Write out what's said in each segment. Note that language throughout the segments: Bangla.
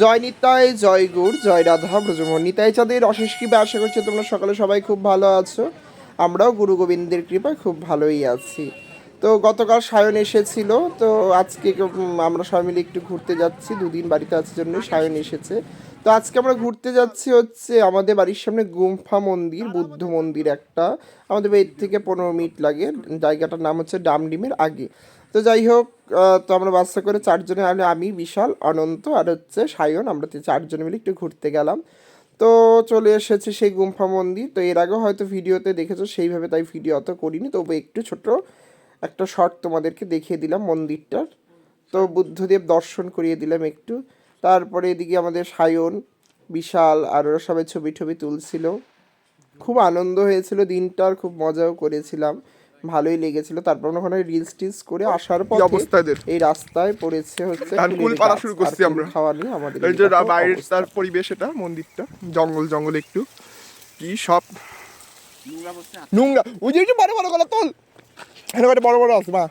জয় নিতাই, জয় গুড় জয় রাধা, ব্রজমোহন নিতাই চাঁদের অশেষ কৃপা আশা করছি তোমরা সকালে সবাই খুব ভালো আছো। আমরাও গুরু গোবিন্দের কৃপায় খুব ভালোই আছি। তো গতকাল সায়ন এসেছিল, তো আজকে আমরা সবাই মিলে একটু ঘুরতে যাচ্ছি। দুদিন বাড়িতে আসার জন্য সায়ন এসেছে। তো আজকে আমরা ঘুরতে যাচ্ছি হচ্ছে আমাদের বাড়ির সামনে গুম্ফা মন্দির, বুদ্ধ মন্দির একটা। আমাদের বাড়ির থেকে পনেরো মিনিট লাগে। জায়গাটার নাম হচ্ছে ডামডিমের আগে। তো যাই হোক তো আমরা বাসে করে চারজনে আলে আমি, বিশাল, অনন্ত আর হচ্ছে সায়ন, আমরা চারজনে মিলে একটু ঘুরতে গেলাম। তো চলে এসেছে সেই গুম্ফা মন্দির। তো এর আগেও হয়তো ভিডিওতে দেখেছ, সেইভাবে তাই ভিডিও অত করিনি। তবু একটু ছোট একটা শর্ট তোমাদেরকে দেখিয়ে দিলাম মন্দিরটার। তো বুদ্ধদেব দর্শন করিয়ে দিলাম একটু। তারপরে এদিকে আমাদের সায়ন বিশাল আর ওরা সবাই ছবি টবি তুলছিল। খুব আনন্দ হয়েছিল দিনটার খুব মজাও করেছিলাম। ভালোই লেগেছিল। তারপর আমরা ওখানে রিলস টিলস করে আসার পর এই রাস্তায় পড়েছে হচ্ছে আর কুল পাড়া শুরু করছি আমরা। খাওয়া নিয়ে আমাদের এই যে বাইরের তার পরিবেশ এটা মন্দিরটা জঙ্গল জঙ্গল একটু। কি সব নোংরা ওই যে একটু বড় বড় গলা তোল। এখানে বড় বড় আছে মা।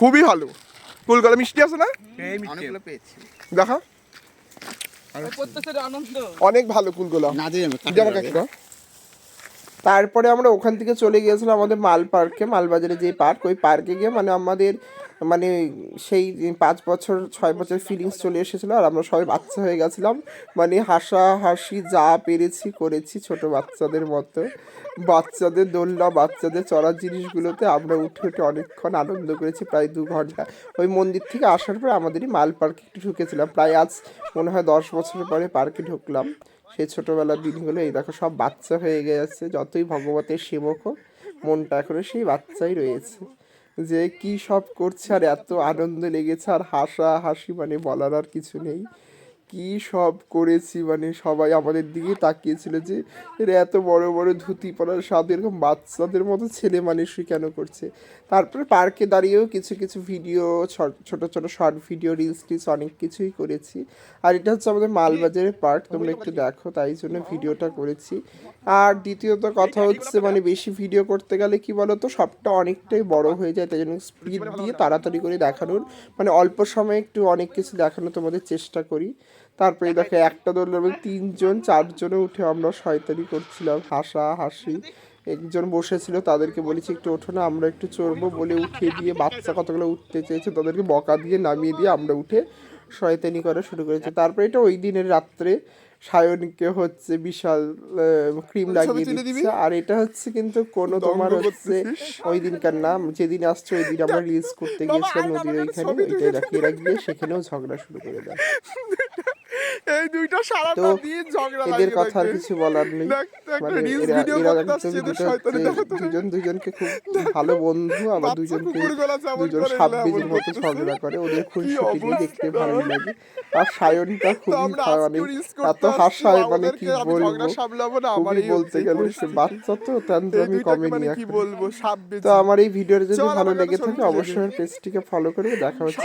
খুবই ভালো। কুলগলা মিষ্টি আছে না? পেয়েছি। দেখা। আনন্দ। অনেক ভালো কুলগুলো না দিয়ে আমাকে একটা তারপরে আমরা ওখান থেকে চলে গিয়েছিলাম আমাদের মাল পার্কে, মালবাজারে যে পার্ক, ওই পার্কে গিয়ে মানে আমাদের মানে সেই পাঁচ বছর, ছয় বছর ফিলিংস চলে এসেছিল আর আমরা সবাই বাচ্চা হয়ে গেছিলাম। মানে হাসা হাসি যা পেরেছি, করেছি ছোট বাচ্চাদের মতো। বাচ্চাদের দোলনা, বাচ্চাদের চড়ার জিনিসগুলোতে আমরা উঠে উঠে অনেকক্ষণ আনন্দ করেছি, প্রায় দু ঘণ্টা। ওই মন্দির থেকে আসার পর আমাদেরই মাল পার্কে একটু ঢুকেছিলাম। প্রায় আজ মনে হয় দশ বছর পরে পার্কে ঢুকলাম। সেই ছোটোবেলার দিনগুলো, এই দেখো সব বাচ্চা হয়ে গেছে, যতই ভগবতের সেবক হোক, মনটা এখনও সেই বাচ্চাই রয়েছে। যে কি সব করছে আর এত আনন্দ লেগেছে, আর হাসা হাসি মানে বলার আর কিছু নেই। কি সব করেছি মানে সবাই আমাদের দিকে তাকিয়েছিল যে এরা এত বড় বড় ধুতি পরার সাথে এরকম বাচ্চাদের মতো ছেলে মানুষই কেন করছে? তারপরে পার্কে দাঁড়িয়েও কিছু কিছু ভিডিও ছোট ছোট শর্ট ভিডিও রিলস টিলস অনেক কিছুই করেছি। আর এটা হচ্ছে আমাদের মালবাজারের পার্ক তোমরা একটু দেখো, তাই জন্য ভিডিওটা করেছি। আর দ্বিতীয়ত কথা হচ্ছে মানে বেশি ভিডিও করতে গেলে কি বলতো, সবটা অনেকটাই বড় হয়ে যায়, তাই জন্য স্পিড দিয়ে তাড়াতাড়ি করে দেখানোর মানে অল্প সময়ে একটু অনেক কিছু দেখানো তোমাদের চেষ্টা করি। তারপরে দেখো একটা দৌড়লে আমি তিনজন চারজনে উঠে আমরা শয়তানি করছিলাম হাসা হাসি। একজন বসেছিল তাদেরকে বলেছি একটু ওঠো না আমরা একটু চড়বো বলে উঠে দিয়ে বাচ্চা কতগুলো উঠতে চেয়েছে তাদেরকে বকা দিয়ে নামিয়ে দিয়ে আমরা উঠে শয়তানি করা শুরু করেছি। তারপরে এটা ওই দিনের রাত্রে সায়নকে হচ্ছে বিশাল ক্রিম লাগিয়ে দিচ্ছে। আর এটা হচ্ছে কিন্তু কোনো তোমার হচ্ছে ওই দিনকার নাম। যেদিন আসছে ওই দিন আমরা রিলস করতে গিয়েছিলাম নদীর ওইখানে। ওইটাই রাখিয়ে রাখিয়ে সেখানেও ঝগড়া শুরু করে দেয় এই দুইটা সারা তো দিন ঝগড়া এদের কথা আর কিছু বলার নেই মানে এরা এরা। দুজন দুজনকে খুব ভালো বন্ধু আবার দুজনকে দুজন করে মতো। ঝগড়া করে ওদের খুনসুটি। দেখতে ভালো লাগে আর সায়নটা তো খুবই মানে এত হাসায় মানে কি আমাদেরকে আমি বলব খুবই এই বলতে গেলে সে বাচ্চা তো দুইটাকে কমেনি মানে কি তো আমার এই ভিডিওটা যদি ভালো লেগে থাকে। অবশ্যই পেজটিকে ফলো করবে দেখা হচ্ছে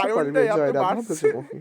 জয় রাধা। ব্রজমোহন